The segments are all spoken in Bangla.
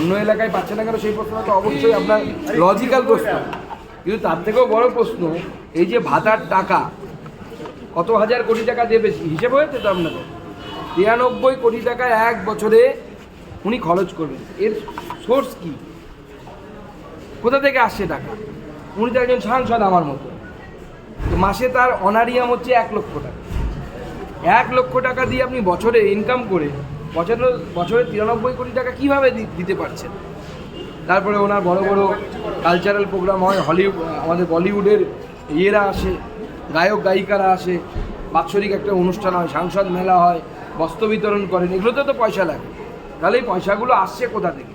অন্য এলাকায় পাচ্ছে না কেন সেই প্রশ্নটা অবশ্যই আপনার লজিক্যাল প্রশ্ন। কিন্তু তার থেকেও বড় প্রশ্ন, এই যে ভাতার টাকা, কত হাজার কোটি টাকা দেবে হিসেব হয়েছে তো আপনাদের? তিরানব্বই কোটি টাকা এক বছরে উনি খরচ করবেন। এর সোর্স কি? কোথা থেকে আসছে টাকা? উনি তো একজন সাংসদ আমার মতো। মাসে তার অনারিয়াম হচ্ছে এক লক্ষ টাকা। এক লক্ষ টাকা দিয়ে আপনি বছরে ইনকাম করে বছরে বছরে তিরানব্বই কোটি টাকা কীভাবে দিতে পারছেন? তারপরে ওনার বড় বড় কালচারাল প্রোগ্রাম হয় হলিউড আমাদের বলিউডের ইয়েরা আসে, গায়ক গায়িকারা আসে, বাৎসরিক একটা অনুষ্ঠান হয়, সাংসদ মেলা হয়, বস্ত্র বিতরণ করেন, এগুলোতে তো পয়সা লাগে। তাহলে এই পয়সাগুলো আসছে কোথা থেকে?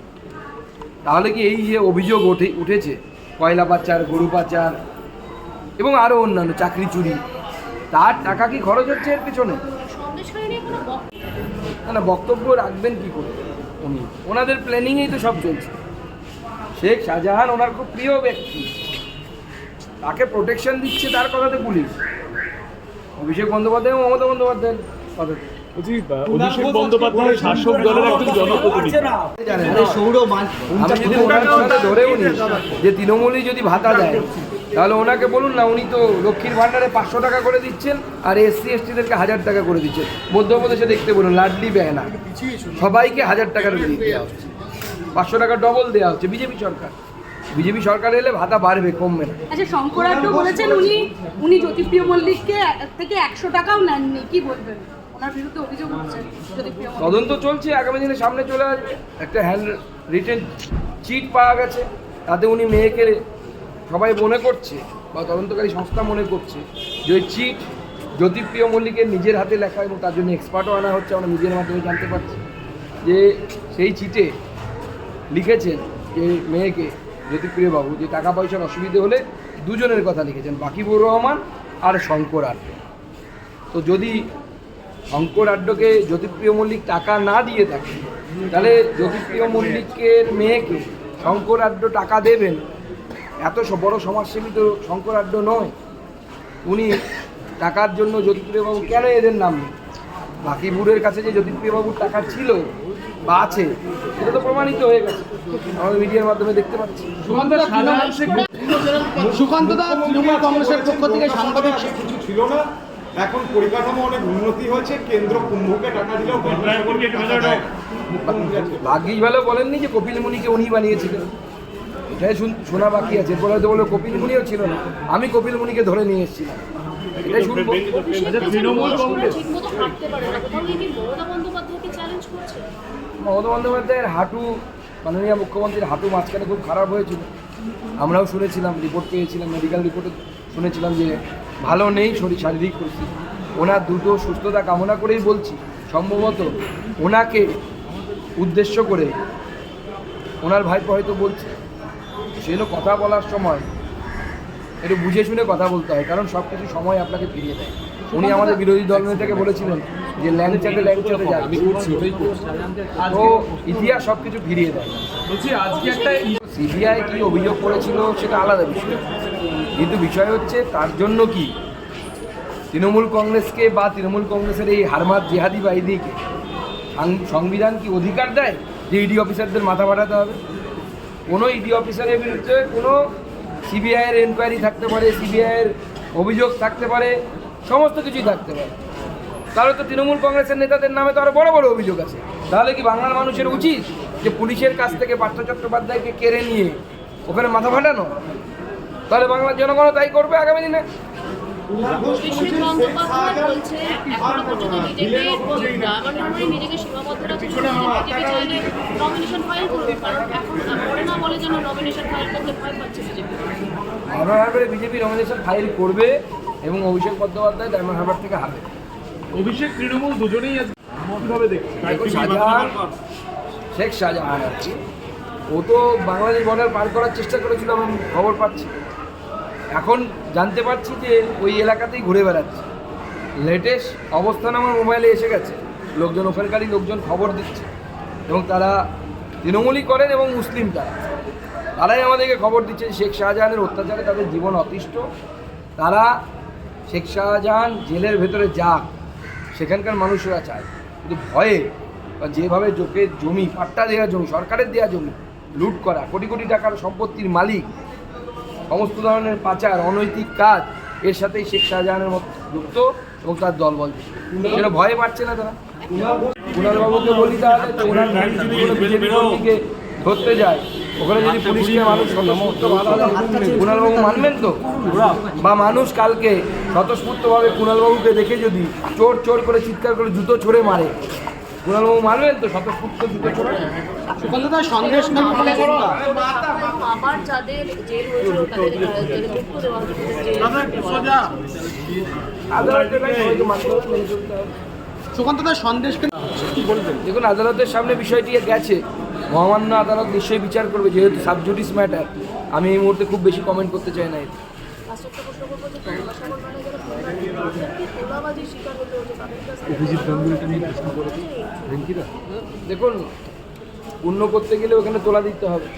তাহলে কি এই যে অভিযোগ ওঠে, উঠেছে, কয়লা পাচার, গরু পাচার এবং আরও অন্যান্য, চাকরি চুরি, তার টাকা কি খরচ হচ্ছে এর পেছনে? না না বক্তব্য রাখবেন কি করে? উনি ওনাদের প্ল্যানিংয়েই তো সব চলছে। শেখ শাহজাহান ওনার খুব প্রিয় ব্যক্তি। তাকে প্রোটেকশন দিচ্ছে তার কথাতে পুলিশ। অভিষেক বন্দ্যোপাধ্যায় এবং মমতা বন্দ্যোপাধ্যায়ের কথাতে। অভিষেক বন্দ্যোপাধ্যায় শাসক দলের একজন জনপ্রতিনিধি। ধরেও নিই যে তৃণমূলই যদি ভাতা দেয় তাহলে ওনাকে বলুন না উনি তো লক্ষ্মীর ভাণ্ডারে পাঁচশো টাকা করে দিচ্ছেন আর এসসি এসটিদেরকে হাজার টাকা করে দিচ্ছেন। মধ্যপ্রদেশে দেখতে বলুন লাডলি বেহনা। সবাইকে হাজার টাকার দেওয়া হচ্ছে। পাঁচশো টাকা ডবল দেওয়া হচ্ছে বিজেপি সরকার। বিজেপি সরকার এলে ভাতা বাড়বে কমবে না। আচ্ছা বলেছেন উনি উনি জ্যোতিপ্রিয় মল্লিককে থেকে একশো টাকাও নেননি কি বলবেন? তদন্ত চলছে আগামী দিনে সামনে চলে আসবে। একটা হ্যান্ড রিটেন চিট পাওয়া গেছে তাতে উনি মেয়েকে সবাই মনে করছে বা তদন্তকারী সংস্থা মনে করছে যে ওই চিট জ্যোতিপ্রিয় মল্লিকের নিজের হাতে লেখা এবং তার জন্য এক্সপার্টও আনা হচ্ছে, আমরা নিজের মাধ্যমে জানতে পারছি। যে সেই চিটে লিখেছেন যে মেয়েকে জ্যোতিপ্রিয় বাবু, যে টাকা পয়সার অসুবিধে হলে দুজনের কথা লিখেছেন, বাকিবুর রহমান আর শঙ্কর আড্ড। তো যদি শঙ্কর আড্ডকে জ্যোতিপ্রিয় মল্লিক টাকা না দিয়ে থাকে তাহলে জ্যোতিপ্রিয় মল্লিকের মেয়েকে শঙ্কর আড্ড টাকা দেবেন এত বড় সমাজসেবী তো শঙ্কর আড্ড নয়। উনি টাকার জন্য জ্যোতিপ্রিয়বাবু কেন এদের নাম নেই বাকিপুরের কাছে যে জ্যোতিপ্রিয়বাবুর টাকা ছিল বা আছে সেটা তো প্রমাণিত হয়ে গেছে। আমাদের মিডিয়ার মাধ্যমে দেখতে পাচ্ছি। সুকান্ত দা তৃণমূল কংগ্রেসের পক্ষ থেকে সাংবাদিক কিছু ছিল না। এখন পরিকাঠামো অনেক উন্নতি হয়েছে কেন্দ্র কুম্ভকে টাকা দিলেও ভাগ্যিস ভালো বলেননি যে কপিল মুনিকে উনি বানিয়েছিলেন। এটাই শুন- শোনা বাকি আছে। এরপরে হয়তো বলল কপিল মুনিও ছিল না। আমি কপিল মুনিকে ধরে নিয়ে এসেছিলাম। এটাই শুনব। আচ্ছা তৃণমূল কংগ্রেস। মমতা বন্দ্যোপাধ্যায়ের হাঁটু মাননীয় মুখ্যমন্ত্রীর হাঁটু মাঝখানে খুব খারাপ হয়েছিল। আমরাও শুনেছিলাম রিপোর্ট পেয়েছিলাম মেডিকেল রিপোর্টে শুনেছিলাম যে ভালো নেই শরীর শারীরিক পরিস্থিতি। ওনার দ্রুত সুস্থতা কামনা করেই বলছি। সম্ভবত ওনাকে উদ্দেশ্য করে ওনার ভাইপো হয়তো বলছে। সেজন্য কথা বলার সময় একটু বুঝে শুনে কথা বলতে হয় কারণ সব কিছু সময় আপনাকে ফিরিয়ে দেয়। উনি আমাদের বিরোধী দল নেতাকে বলেছিলেন যে ল্যাংচাতে ল্যাংচাতে যাবে তো ইতিহাস সব কিছু ফিরিয়ে দেয়। বলছি আজকে একটা সিবিআই কি অভিযোগ করেছিল সেটা আলাদা বিষয়। কিন্তু বিষয় হচ্ছে তার জন্য কি? তৃণমূল কংগ্রেসকে বা তৃণমূল কংগ্রেসের এই হারমাত জেহাদি বাহিনীকে সংবিধান কি অধিকার দেয় যে ইডি অফিসারদের মাথা পাঠাতে হবে? কোনো ইডি অফিসারের বিরুদ্ধে কোনো সিবিআইয়ের এনকোয়ারি থাকতে পারে সিবিআইয়ের অভিযোগ থাকতে পারে, সমস্ত কিছুই থাকতে পারে। তাহলে তো তৃণমূল কংগ্রেসের নেতাদের নামে তো আরও বড় বড় অভিযোগ আছে। তাহলে কি বাংলার মানুষের উচিত যে পুলিশের কাছ থেকে পার্থ চট্টোপাধ্যায়কে কেড়ে নিয়ে ওখানে মাথা ফাটানো? তাহলে বাংলার জনগণ তাই করবে আগামী দিনে? অভিষেক বন্দ্যোপাধ্যায় বলছে এখনও পর্যন্ত নিজেকে ডায়মন্ড নিজেকে সীমাবদ্ধ রাখছে বিজেপি চাইলে নমিনেশন ফাইল করবে কারণ এখন পরে না বলে যেন নমিনেশন ফাইল করতে ভয় পাচ্ছে বিজেপি। ডায়মন্ড হারবারে বিজেপি নমিনেশন ফাইল করবে এবং অভিষেক বন্দ্যোপাধ্যায় ডায়মন্ড হারবার থেকে হারবে। অভিষেক তৃণমূল দুজনেই আজ কীভাবে দেখছে। দেখো শাহজাহান শেখ শাহজাহান আর কি ও তো বাংলাদেশ বর্ডার পার করার চেষ্টা করেছিল আমি খবর পাচ্ছি। এখন জানতে পারছি যে ওই এলাকাতেই ঘুরে বেড়াচ্ছে। লেটেস্ট অবস্থান আমার মোবাইলে এসে গেছে। লোকজন, ওখানকারই লোকজন খবর দিচ্ছে। এবং তারা তৃণমূলই করেন এবং মুসলিম তারা। তারাই আমাদেরকে খবর দিচ্ছে শেখ শাহজাহানের অত্যাচারে তাদের জীবন অতিষ্ঠ। তারা শেখ শাহজাহান জেলের ভেতরে যাক, সেখানকার মানুষরা চায়। কিন্তু ভয়ে বা যেভাবে জোকে জমি, পাট্টা দেওয়া জমি, সরকারের দেওয়া জমি, লুট করা, কোটি কোটি টাকার সম্পত্তির মালিক সমস্ত ধরনের পাচার অনৈতিক কাজ এর সাথেই শেখ শাহজাহানের মতো যুক্ত এবং তার দলবল সেটা ভয়ে পাচ্ছে না তারা। কুণাল বাবুকে বলি তাহলে ওনার কোনো বিজেপি কর্মীকে ধরতে যায় ওখানে যদি পুলিশকে মানুষ কুণালবাবু মানবেন তো? বা মানুষ কালকে স্বতঃস্ফূর্তভাবে কুণালবাবুকে দেখে যদি চোর চোর করে চিৎকার করে জুতো ছড়ে মারে কুণালবাবু মানবেন তো? স্বতঃস্ফূর্ত সুকান্তদা সন্দেশ খালি আবার যাদের জেল হয়েছিল তাদের মুক্ত দেওয়া সন্দেশ দেখুন আদালতের সামনে বিষয়টি গেছে। মহামান্য আদালত নিশ্চয়ই বিচার করবে যেহেতু সাবজুডিস ম্যাটার। আমি এই মুহূর্তে খুব বেশি কমেন্ট করতে চাই না একটা প্রশ্ন করব যে গঙ্গাসাগর মানে যারা তোলাবাজির শিকার হতে হচ্ছে তাদের কাছে দেখুন পূর্ণ করতে গেলে ওখানে তোলা দিতে হবে।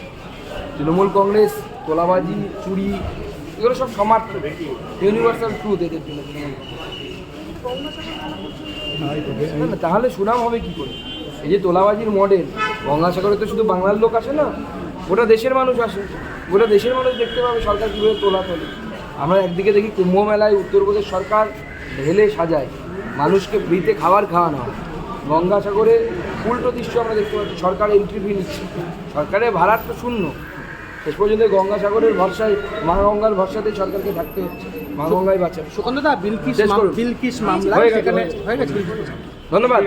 তৃণমূল কংগ্রেস তোলাবাজি চুরি এগুলো সব সমাপ্ত ইউনিভার্সাল ট্রুথ এদের জন্য। না, তাহলে সুনাম হবে কি করে? এই যে তোলাবাজির মডেল গঙ্গাসাগরে তো শুধু বাংলার লোক আসে না গোটা দেশের মানুষ আসে। গোটা দেশের মানুষ দেখতে পাবে সরকার কীভাবে তোলা তোলে। আমরা একদিকে দেখি কুম্ভ মেলায় উত্তরপ্রদেশ সরকার ঢেলে সাজায় মানুষকে ফ্রিতে খাবার খাওয়ানো হয়। গঙ্গাসাগরে উল্টো দৃশ্য আমরা দেখতে পাচ্ছি সরকার এন্ট্রি ফি নিচ্ছে। সরকারের ভাড়ার তো শূন্য। শেষ পর্যন্ত গঙ্গাসাগরের ভরসায় মা গঙ্গার ভরসাতেই সরকারকে থাকতে হচ্ছে। মা গঙ্গায় বাঁচাবে। সুকান্তদা বিলকিস শেষ মাম- বিলকিস মামলা ধন্যবাদ।